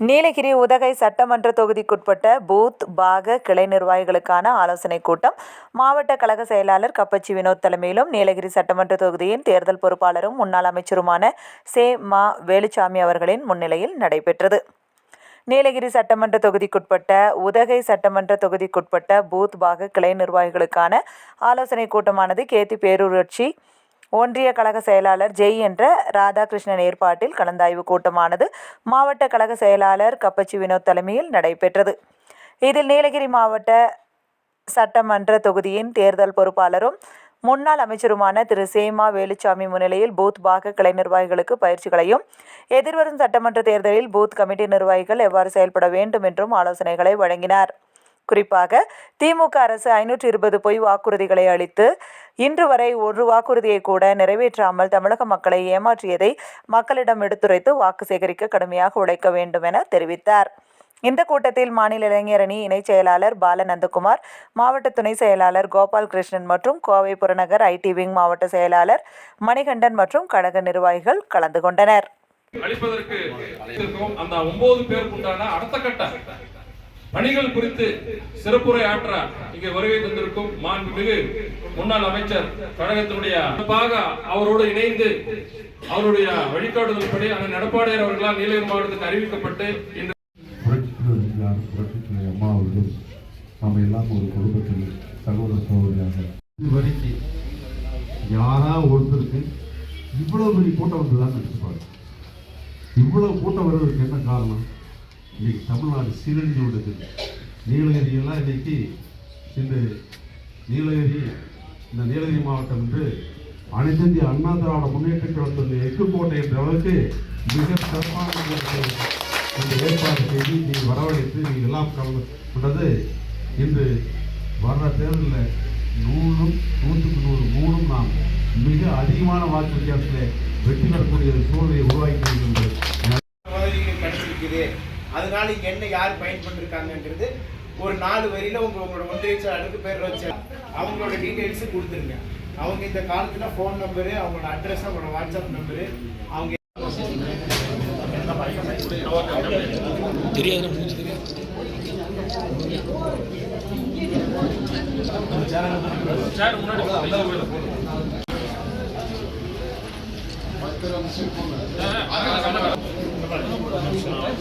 நீலகிரி உதகை சட்டமன்ற தொகுதிக்குட்பட்ட பூத் பாக கிளை நிர்வாகிகளுக்கான ஆலோசனைக் கூட்டம். மாவட்ட கழக செயலாளர் கப்பச்சி வினோத் தலைமையிலும் நீலகிரி சட்டமன்ற தொகுதியின் தேர்தல் பொறுப்பாளரும் முன்னாள் அமைச்சருமான சே. மா. வேலுச்சாமி அவர்களின் முன்னிலையில் நடைபெற்றது. நீலகிரி சட்டமன்ற தொகுதிக்குட்பட்ட உதகை சட்டமன்ற தொகுதிக்குட்பட்ட பூத் பாக கிளை நிர்வாகிகளுக்கான ஆலோசனைக் கூட்டமானது கேத்தி பேரூராட்சி ஒன்றிய கழக செயலாளர் ஜெய் என்ற ராதாகிருஷ்ணன் ஏற்பாட்டில் கலந்தாய்வு கூட்டமானது மாவட்ட கழக செயலாளர் கப்பச்சி வினோத் தலைமையில் நடைபெற்றது. இதில் நீலகிரி மாவட்ட சட்டமன்ற தொகுதியின் தேர்தல் பொறுப்பாளரும் முன்னாள் அமைச்சருமான திரு. சேமா வேலுச்சாமி முன்னிலையில் பூத் பாக கிளை நிர்வாகிகளுக்கு பயிற்சிகளையும் எதிர்வரும் சட்டமன்ற தேர்தலில் பூத் கமிட்டி நிர்வாகிகள் எவ்வாறு செயல்பட வேண்டும் என்றும் ஆலோசனைகளை வழங்கினார். குறிப்பாக திமுக அரசு ஐநூற்றி இருபது பொய் வாக்குறுதிகளை அளித்து இன்று வரை ஒரு வாக்குறுதியை கூட நிறைவேற்றாமல் தமிழக மக்களை ஏமாற்றியதை மக்களிடம் எடுத்துரைத்து வாக்கு சேகரிக்க கடுமையாக உழைக்க வேண்டும் என தெரிவித்தார். இந்த கூட்டத்தில் மாநில இளைஞர் அணி இணைச் செயலாளர் பாலநந்தகுமார் மாவட்ட துணை செயலாளர் கோபால் கிருஷ்ணன் மற்றும் கோவை புறநகர் ஐடி விங் மாவட்ட செயலாளர் மணிகண்டன் மற்றும் கழக நிர்வாகிகள் கலந்து கொண்டனர். அளிப்பதற்கு அந்த ஒன்பது பேருக்குண்டான அடுத்த கட்ட பணிகள் குறித்து சிறப்புரை ஆற்ற இங்கே வருகை தந்திருக்கும் மாண்புமிகு முன்னாள் அமைச்சர் கழகத்தினுடைய சிறப்பாக அவரோடு இணைந்து அவருடைய வழிகாட்டுதல்படி அண்ணன் எடப்பாடியார் அவர்களால் நீலகிரி மாவட்டத்துக்கு அறிவிக்கப்பட்டு இன்று அம்மா அவர்கள் நாம் எல்லாம் ஒரு குடும்பத்தில் சகோதர சகோதரியாக இது வரைக்கும் யாரா ஒருத்தருக்கு இவ்வளவு பெரிய கூட்டம் வந்துதான் நினைச்சுப்பாரு இவ்வளவு கூட்டம் வர்றதுக்கு என்ன காரணம்? இன்னைக்கு தமிழ்நாடு சீரழிஞ்சு விடுது நீலகிரியெல்லாம் இன்னைக்கு இந்த நீலகிரி இந்த நீலகிரி மாவட்டம் என்று அனைத்திந்திய அண்ணா திராவிட முன்னேற்ற கழகத்தினுடைய கோட்டை என்ற அளவுக்கு மிக சிறப்பான ஏற்பாடு செய்து நீங்கள் வரவழைத்து நீங்கள் எல்லாம் கலந்து கொண்டது. இன்று வர்ற தேர்தலில் நூறும் நூற்றுக்கு நூறு மூணும் நாம் மிக அதிகமான வாக்கு வித்தியாசத்தில் வெற்றி பெறக்கூடிய சூழ்நிலையை உருவாக்கி என்று அதனால இங்க என்ன யார் பயன்பட்டிருக்காங்கன்றது ஒரு நாலு வரியில உங்க உங்களோட ஒன்றிய செயலாளருக்கு பேர் வச்சு அவங்களோட டீடைல்ஸ் கொடுத்துருங்க. அவங்க இந்த காலத்துல ஃபோன் நம்பரு அவங்களோட அட்ரஸ் அவங்களோட வாட்ஸ்அப் நம்பரு அவங்க சேர் முன்னாடி போ, இந்த